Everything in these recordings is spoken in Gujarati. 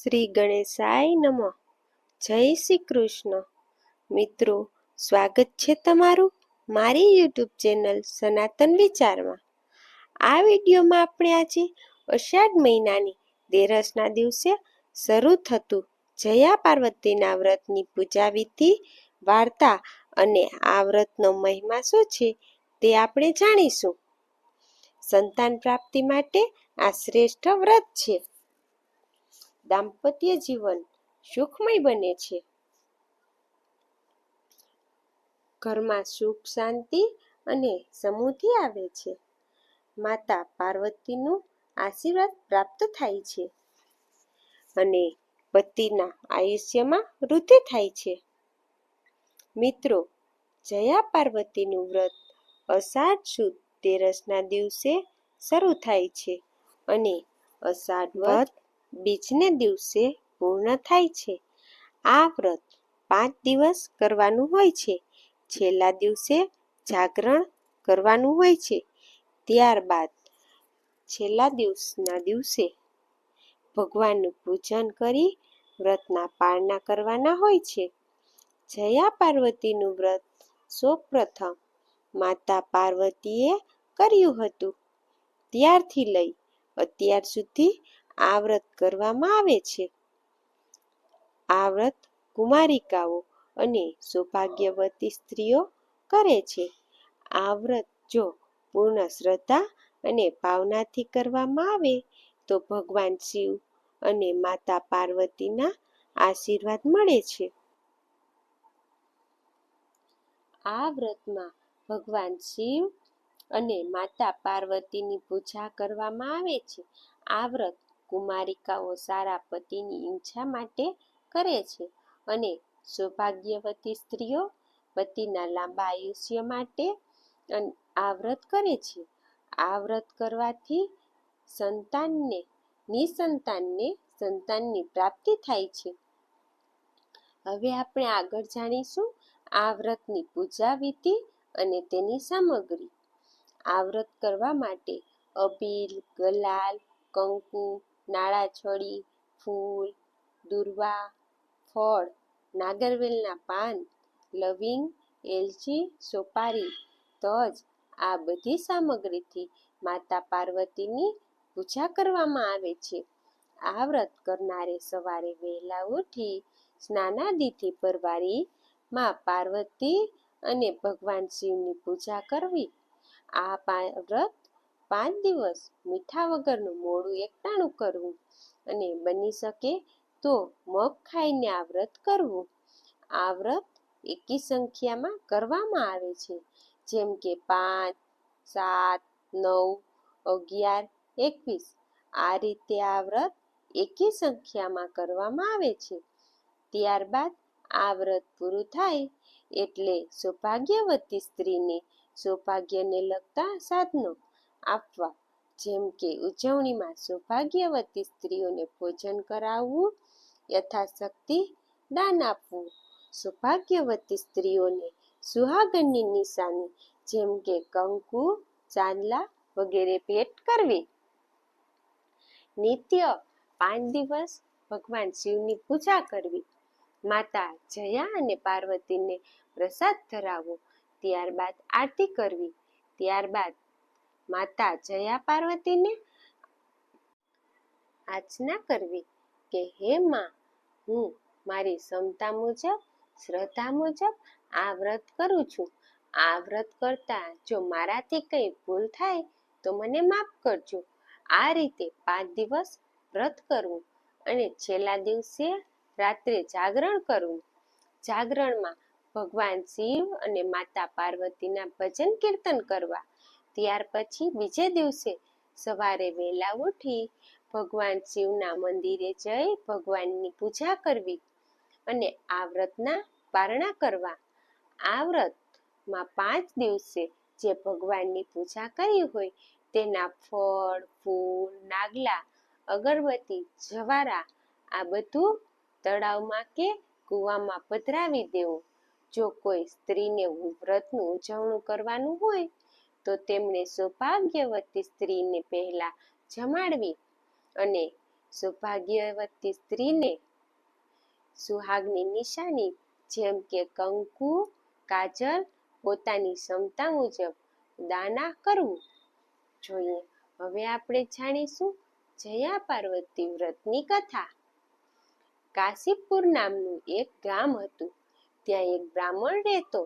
શ્રી ગણેશાય નમઃ. જય શ્રી કૃષ્ણ. મિત્રો, સ્વાગત છે તમારું મારી યુટ્યુબ ચેનલ સનાતન વિચારમાં. આ વિડીયોમાં આપણે આજે અષાઢ મહિનાની દેરસના દિવસે શરૂ થતું જયા પાર્વતીના વ્રતની પૂજા વિધિ, વાર્તા અને આ વ્રતનો મહિમા શું છે તે આપણે જાણીશું. સંતાન પ્રાપ્તિ માટે આ શ્રેષ્ઠ વ્રત છે. દાંપત્ય જીવન સુખમય બને છે. ઘરમાં સુખ, શાંતિ અને સમૃદ્ધિ આવે છે. માતા પાર્વતીનું આશીર્વાદ પ્રાપ્ત થાય છે અને પતિના આયુષ્યમાં વૃદ્ધિ થાય છે. મિત્રો, જયા પાર્વતીનું વ્રત અષાઢ સુદ તેરસના દિવસે શરૂ થાય છે અને અષાઢ વ્રત બીજને દિવસે પૂર્ણ થાય છે. આ વ્રત પાંચ દિવસ કરવાનું હોય છે. છેલ્લા દિવસે જાગરણ કરવાનું હોય છે. ત્યારબાદ છેલ્લા દિવસના દિવસે ભગવાનનું પૂજન કરી વ્રતના પાળના કરવાના હોય છે. જયા પાર્વતીનું વ્રત સૌપ્રથમ માતા પાર્વતીએ કર્યું હતું. ત્યારથી લઈ અત્યાર સુધી આ વ્રત કરવામાં આવે છે. આ વ્રત કુમારિકાઓ અને સૌભાગ્યવતી સ્ત્રીઓ કરે છે. આ વ્રત જો પૂર્ણ શ્રદ્ધા અને ભાવનાથી કરવામાં આવે, તો ભગવાન શિવ અને માતા પાર્વતીના આશીર્વાદ મળે છે. આ વ્રતમાં ભગવાન શિવ અને માતા પાર્વતીની પૂજા કરવામાં આવે છે. આ વ્રત કુમારિકાઓ સારા પતિની ઈચ્છા માટે કરે છે અને સૌભાગ્યવતી સ્ત્રીઓ પતિના લાંબા આયુષ્ય માટે આ વ્રત કરે છે. આ વ્રત કરવાથી સંતાનને, નિસંતાનને સંતાનની પ્રાપ્તિ થાય છે. હવે આપણે આગળ જાણીશું આ વ્રતની પૂજા વિધિ અને તેની સામગ્રી. આ વ્રત કરવા માટે અબીલ, ગલાલ, કંકુ નાળાછડી, ફૂલ, દુર્વા, ફળ, નાગરવેલના પાન, લવિંગ, એલચી, સોપારી, તજ, આ બધી સામગ્રીથી માતા પાર્વતીની પૂજા કરવામાં આવે છે. આ વ્રત કરનારે સવારે વહેલા ઉઠી સ્નાનાદિથી પરવારી માં પાર્વતી અને ભગવાન શિવની પૂજા કરવી. આ વ્રત પાંચ દિવસ મીઠા વગરનું મોડું એકટાણું કરવું અને બની શકે તો મગ ખાઈને આ વ્રત કરવું. આ વ્રત એકી સંખ્યામાં કરવામાં આવે છે. જેમ કે પાંચ, સાત, નવ, અગિયાર, એકવીસ. આ રીતે આ વ્રત એકી સંખ્યામાં કરવામાં આવે છે. ત્યારબાદ આ વ્રત પૂરું થાય એટલે સૌભાગ્યવતી સ્ત્રીને સૌભાગ્યને લગતા સાધનો આપવા. જેમ કે ઉજવણીમાં સૌભાગ્યવતી સ્ત્રીઓને ભોજન કરાવવું, યથાશક્તિ દાન આપવું. સૌભાગ્યવતી સ્ત્રીઓને સુહાગનની નિશાની, જેમ કે કંકુ, ચાંદલા વગેરે ભેટ કરવી. નિત્ય પાંચ દિવસ ભગવાન શિવની પૂજા કરવી. માતા જયા અને પાર્વતીને પ્રસાદ ધરાવવો. ત્યારબાદ આરતી કરવી. ત્યારબાદ માતા જયા પાર્વતીને આચના કરવી કે, હે માં, હું મારી ક્ષમતા મુજબ, શ્રદ્ધા મુજબ આ વ્રત કરું છું. આ વ્રત કરતા જો મારાથી કંઈ ભૂલ થાય, તો મને માફ કરજો. આ રીતે પાંચ દિવસ વ્રત કરવું અને છેલ્લા દિવસે રાત્રે જાગરણ કરવું જાગરણમાં ભગવાન શિવ અને માતા પાર્વતીના ભજન કીર્તન કરવા. ત્યાર પછી બીજે દિવસે સવારે વહેલા ઉઠી ભગવાન શિવના મંદિરે જઈ ભગવાનની પૂજા કરવી અને આ વ્રતના પારણા કરવા. આ વ્રતમાં પાંચ દિવસે જે ભગવાનની પૂજા કરી હોય તેના ફળ, ફૂલ, નાગલા, અગરબત્તી, જવારા, આ બધું તળાવમાં કે કૂવામાં પધરાવી દેવું. જો કોઈ સ્ત્રીને વ્રતનું ઉજવણું કરવાનું હોય તો તેમણે સૌભાગ્યવતી સ્ત્રીને પહેલા જમાડવી અને સૌભાગ્યવતી સ્ત્રીને સુહાગની નિશાની, જેમ કે કંકુ, કાજલ, પોતાની ક્ષમતા મુજબ દાના કરવું જોઈએ. હવે આપણે જાણીશું જયા પાર્વતી વ્રતની કથા. કાશીપુર નામનું એક ગામ હતું. ત્યાં એક બ્રાહ્મણ રહેતો.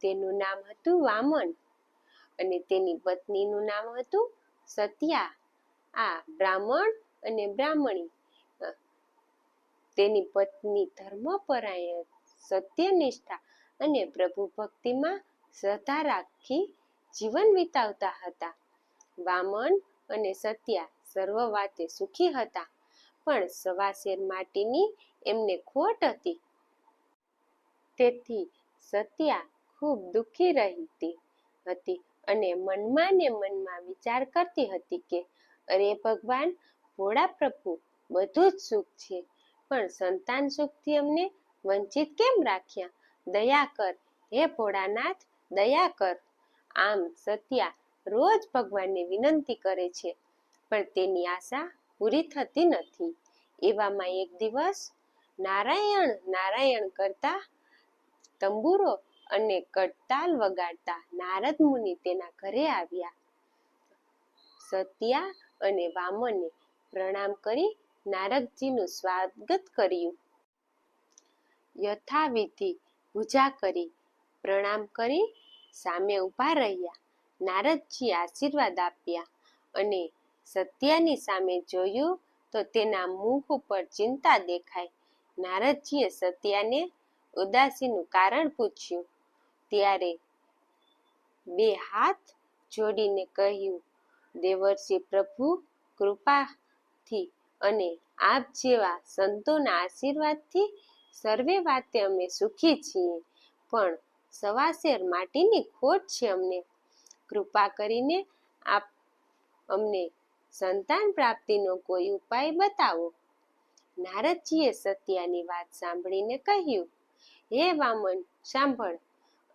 તેનું નામ હતું વામન. અને તેની પત્નીનું નામ હતું સત્યા. આ બ્રાહ્મણ અને બ્રાહ્મણી. તેની પત્ની ધર્મપરાયણ, સત્યનિષ્ઠા અને પ્રભુ ભક્તિમાં શ્રદ્ધા રાખી જીવન વિતાવતા હતા. વામન અને સત્યા સર્વ વાતે સુખી હતા, પણ સવાસેર માટીની એમને ખોટ હતી. તેથી સત્યા ખૂબ દુઃખી રહી હતી. અને મનમાં ને મનમાં વિચાર કરતી હતી કે, અરે ભગવાન, ભોળા પ્રભુ, બધું જ સુખ છે. પણ સંતાન સુખથી અમને વંચિત કેમ રાખ્યા? દયા કર, હે ભોળાનાથ, દયા કર. આમ સત્યા રોજ ભગવાનને વિનંતી કરે છે, પણ તેની આશા પૂરી થતી નથી. એવામાં એક દિવસ નારાયણ નારાયણ કરતા તંબુરો અને કડતાલ વગાડતા નારદ મુનિ તેના ઘરે આવ્યા. સત્યા અને વામને પ્રણામ કરી નારદજીનું સ્વાગત કર્યું. યથાવિધિ પૂજા કરી પ્રણામ કરી સામે ઊભા રહ્યા. નારદજી આશીર્વાદ આપ્યા અને સત્યાની સામે જોયું તો તેના મુખ ઉપર ચિંતા દેખાય નારદજીએ સત્યાને ઉદાસીનું કારણ પૂછ્યું. ત્યારે બે હાથ જોડીને કહ્યું, દેવર્ષિ પ્રભુ, કૃપાથી અને આપ જેવા સંતોના આશીર્વાદથી સર્વે વાતે અમે સુખી છીએ, પણ સવાસેર માટીની ખોટ છે અમને. કૃપા કરીને આપ અમને સંતાન પ્રાપ્તિનો કોઈ ઉપાય બતાવો. નારદજીએ સત્યાની વાત સાંભળીને કહ્યું, હે વામન, સાંભળ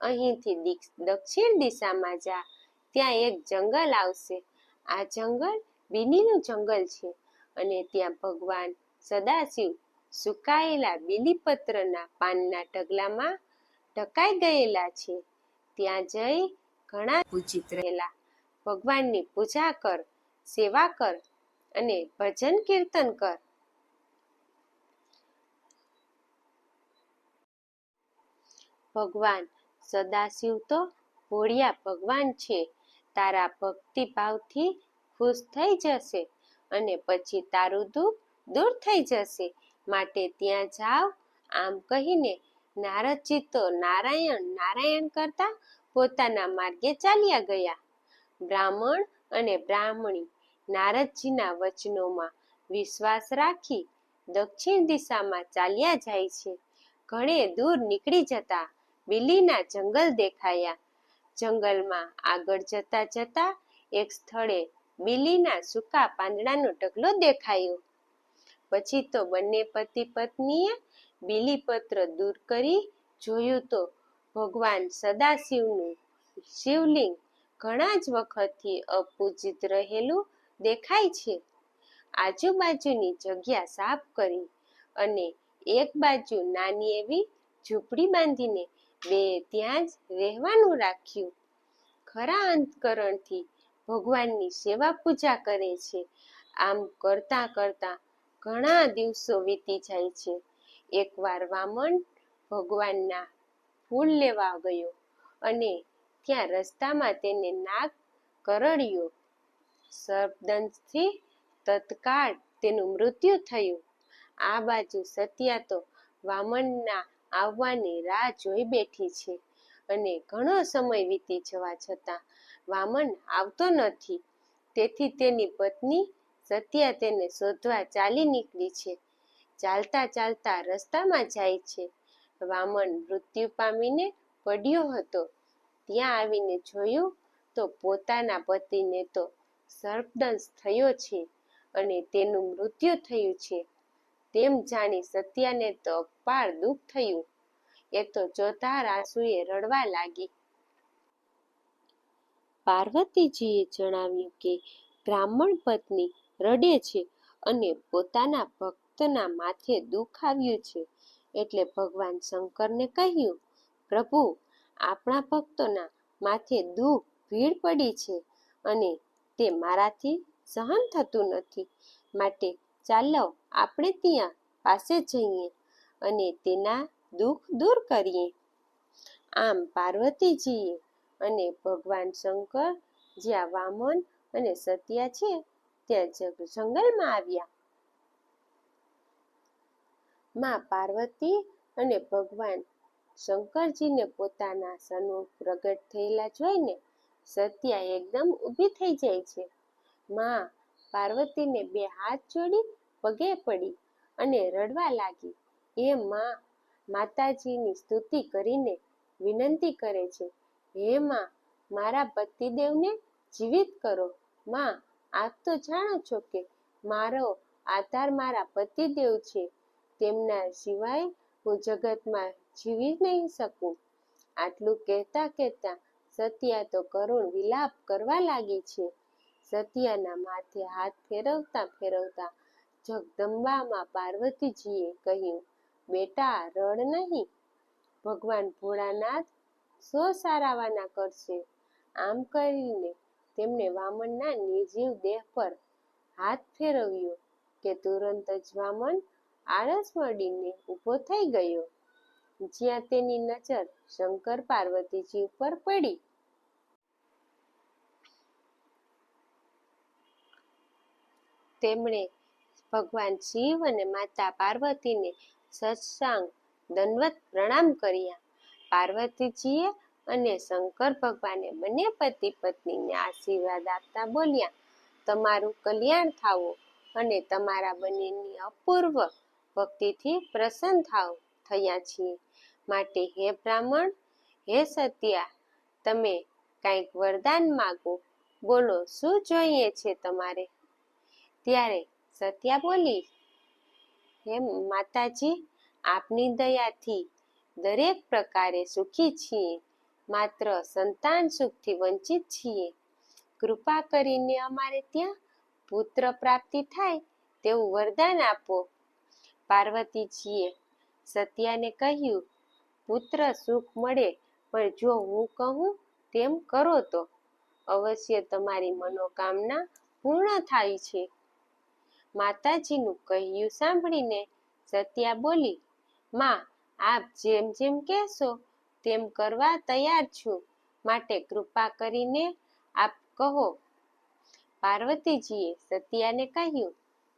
અહીંથી દક્ષિણ દિશામાં જા. ત્યાં એક જંગલ આવશે. આ જંગલ બીલીનું જંગલ છે અને ત્યાં ભગવાન સદાશિવ સુકાયેલા બીલીપત્રના પાનના ઢગલામાં ઢકાઈ ગયેલા છે. ત્યાં જઈ ઘણા પૂજિત રહેલા. ભગવાનની પૂજા કર, સેવા કર અને ભજન કીર્તન કર. ભગવાન સદાશિવ તો ભોળિયા ભગવાન છે. તારા ભક્તિભાવથી ખુશ થઈ જશે અને પછી તારું દુઃખ દૂર થઈ જશે. માટે ત્યાં જાઓ આમ કહીને નારદજી તો નારાયણ નારાયણ કરતા પોતાના માર્ગે ચાલ્યા ગયા. બ્રાહ્મણ અને બ્રાહ્મણી નારદજીના વચનોમાં વિશ્વાસ રાખી દક્ષિણ દિશામાં ચાલ્યા જાય છે. ઘણે દૂર નીકળી જતા બિલીના જંગલ દેખાયા. જંગલમાં આગળ જતા જતા એક સ્થળે બિલીના સૂકા પાંદડાનો ઢગલો દેખાયો. પછી તો બંને પતિ પત્નીએ બીલીપત્ર દૂર કરી જોયું તો ભગવાન સદાશિવનું શિવલિંગ ઘણા જ વખતથી અપૂજિત રહેલું દેખાય છે. આજુબાજુની જગ્યા સાફ કરી અને એક બાજુ નાની એવી ઝૂંપડી બાંધીને બે ત્યાં જ રહેવાનું રાખ્યું. ખરા અંતકરણથી ભગવાનની સેવા પૂજા કરે છે. આમ કરતા કરતા ઘણા દિવસો વીતી જાય છે. એકવાર વામન ભગવાનના ફૂલ લેવા ગયો અને ત્યાં રસ્તામાં તેને નાગ કરડ્યો. સર્પદંશથી તત્કાળ તેનું મૃત્યુ થયું. આ બાજુ સત્યા તો વામનના આવવાની રાહ જોઈ બેઠી છે. અને ઘણો સમય વીતી જવા છતાં વામન આવતો નથી. તેથી તેની પત્ની સત્યા તેને શોધવા ચાલી નીકળી છે. ચાલતા ચાલતા રસ્તામાં જાય છે. વામન મૃત્યુ પામીને પડ્યો હતો. ત્યાં આવીને જોયું તો પોતાના પતિને તો સર્પદંશ થયો છે અને તેનું મૃત્યુ થયું છે. તેમ જાણી સત્યાને તો પાર દુઃખ થયું. એ તો જોતા રાસુએ રડવા લાગી. પાર્વતીજીએ જણાવ્યું કે બ્રાહ્મણ પત્ની રડે છે અને પોતાના ભક્તના માથે દુઃખ આવ્યું છે એટલે ભગવાન શંકરને કહ્યું, પ્રભુ, આપણા ભક્તોના માથે દુઃખ, ભીડ પડી છે અને તે મારાથી સહન થતું નથી. માટે ચાલો આપણે ત્યાં પાસે જઈએ અને તેના દુઃખ દૂર કરીએ. આમ પાર્વતીજીએ અને ભગવાન શંકર જ્યાં વામન અને સત્યા છે, ત્યાં જંગલમાં આવ્યા. માં પાર્વતી અને ભગવાન શંકરજીને પોતાના સન્મુખ પ્રગટ થયેલા જોઈને સત્યા એકદમ ઊભી થઈ જાય છે. માં પાર્વતીને બે હાથ જોડી પગે પડી અને રડવા લાગી. એ માં માતાજીની સ્તુતિ કરીને વિનંતી કરે છે, હે માં, મારા પતિદેવને જીવિત કરો. માં, આપ તો જાણો છો કે મારો આધાર મારા પતિદેવ છે. તેમના સિવાય હું જગતમાં જીવી નહીં શકું. આટલું કહેતા કહેતા સત્યા તો કરુણ વિલાપ કરવા લાગી છે. સત્યાના માથે હાથ ફેરવતા ફેરવતા જગદંબામાં પાર્વતીજીએ કહ્યું, બેટા, રડ નહીં. ભગવાન ભોળાનાથ સો સારાવાના કરશે. આમ કરીને તેમણે વામનના નિર્જીવ દેહ પર હાથ ફેરવ્યો કે તુરંત જ વામન આળસ મળીને ઊભો થઈ ગયો. જ્યાં તેની નજર શંકર પાર્વતીજી ઉપર પડી તેમણે ભગવાન શિવ અને માતા પાર્વતીને સત્સાંગ દંડવત પ્રણામ કર્યા. પાર્વતીજીએ અને શંકર ભગવાને બંને પતિ પત્નીને આશીર્વાદ આપતા બોલ્યા, તમારું કલ્યાણ થાવો અને તમારા બંનેની અપૂર્વ ભક્તિથી પ્રસન્ન થાવ, થયા છીએ. માટે હે બ્રાહ્મણ, હે સત્યા, તમે કાંઈક વરદાન માગો. બોલો, શું જોઈએ છે તમારે? ત્યારે સત્યા બોલી, હે માતાજી, આપની દયાથી દરેક પ્રકારે સુખી છીએ. માત્ર સંતાન સુખથી વંચિત છીએ. કૃપા કરીને અમારે ત્યાં પુત્ર પ્રાપ્તિ થાય તેવું વરદાન આપો. પાર્વતીજીએ સત્યાને કહ્યું, પુત્ર સુખ મળે, પણ જો હું કહું તેમ કરો તો. અવશ્ય તમારી મનોકામના પૂર્ણ થાય છે. માતાજીનું કહ્યું સાંભળીને સત્યા બોલી, માં, આપ જેમ જેમ કહેશો તેમ કરવા તૈયાર છું. માટે કૃપા કરીને આપ કહો. પાર્વતીજીએ સત્યાને કહ્યું,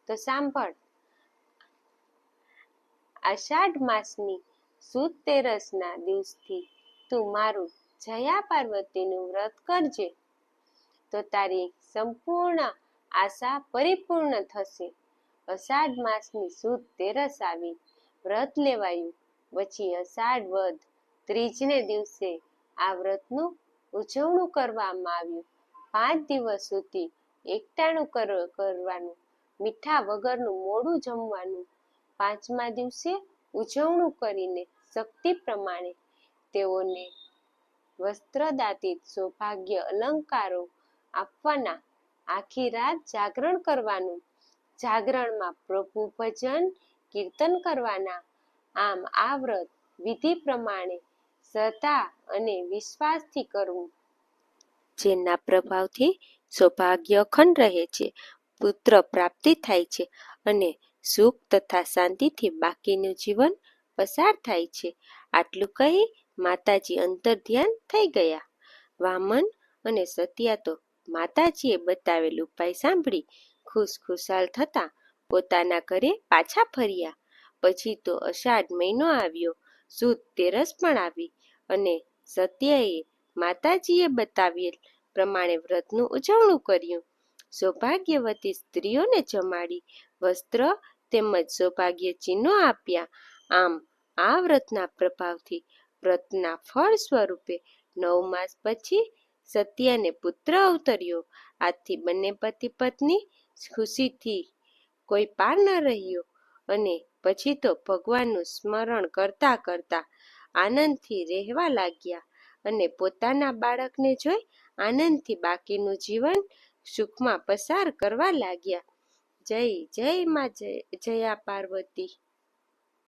તો સાંભળ, આષાઢ માસની સુદ તેરસના દિવસથી તું મારું જયા પાર્વતીનું વ્રત કરજે. તો તારી સંપૂર્ણ આશા પરિપૂર્ણ થશે. અષાઢ માસની સુદ તેરસ આવી. વ્રત લેવાયું. પછી અષાઢ વધ ત્રીજને દિવસે આ વ્રતનું ઉજવણું કરવામાં આવ્યું. પાંચ દિવસ સુધી એકટાણું કરવાનું, મીઠા વગરનું મોડું જમવાનું, પાંચમા દિવસે ઉજવણું કરીને શક્તિ પ્રમાણે તેઓને વસ્ત્રદાતી સૌભાગ્ય અલંકારો આપવાના આખી રાત જાગરણ કરવાનું. જાગરણમાં પ્રભુ ભજન, કીર્તન કરવાના. આમ આ વ્રત વિધિ પ્રમાણે શ્રદ્ધા અને વિશ્વાસથી કરવું. જેના પ્રભાવથી સૌભાગ્ય અખંડ રહે છે, પુત્ર પ્રાપ્તિ થાય છે અને સુખ તથા શાંતિથી બાકીનું જીવન પસાર થાય છે. આટલું કહી માતાજી અંતર ધ્યાન થઈ ગયા. વામન અને સત્યા તો માતાજીએ બતાવેલ ઉપાય સાંભળી ખુશ ખુશાલ થતા પોતાના ઘરે પાછા ફર્યા. પછી તો અષાઢ મહિનો આવ્યો, સુદ તેરસ પણ આવી અને સત્યાએ માતાજીએ બતાવેલ પ્રમાણે વ્રતનું ઉજવણું કર્યું. સૌભાગ્યવતી સ્ત્રીઓને જમાડી વસ્ત્ર તેમજ સૌભાગ્ય ચિહ્નો આપ્યા. આમ આ વ્રતના પ્રભાવથી વ્રતના ફળ સ્વરૂપે નવ માસ પછી સત્યાને પુત્ર અવતર્યો. આથી બંને પતિ પત્ની ખુશીથી કોઈ પાર ન રહ્યો અને પછી તો ભગવાનનું સ્મરણ કરતા કરતા આનંદથી રહેવા લાગ્યા અને પોતાના બાળકને જોઈ આનંદથી બાકીનું જીવન સુખમાં પસાર કરવા લાગ્યા. જય જય માં જય જયા પાર્વતી.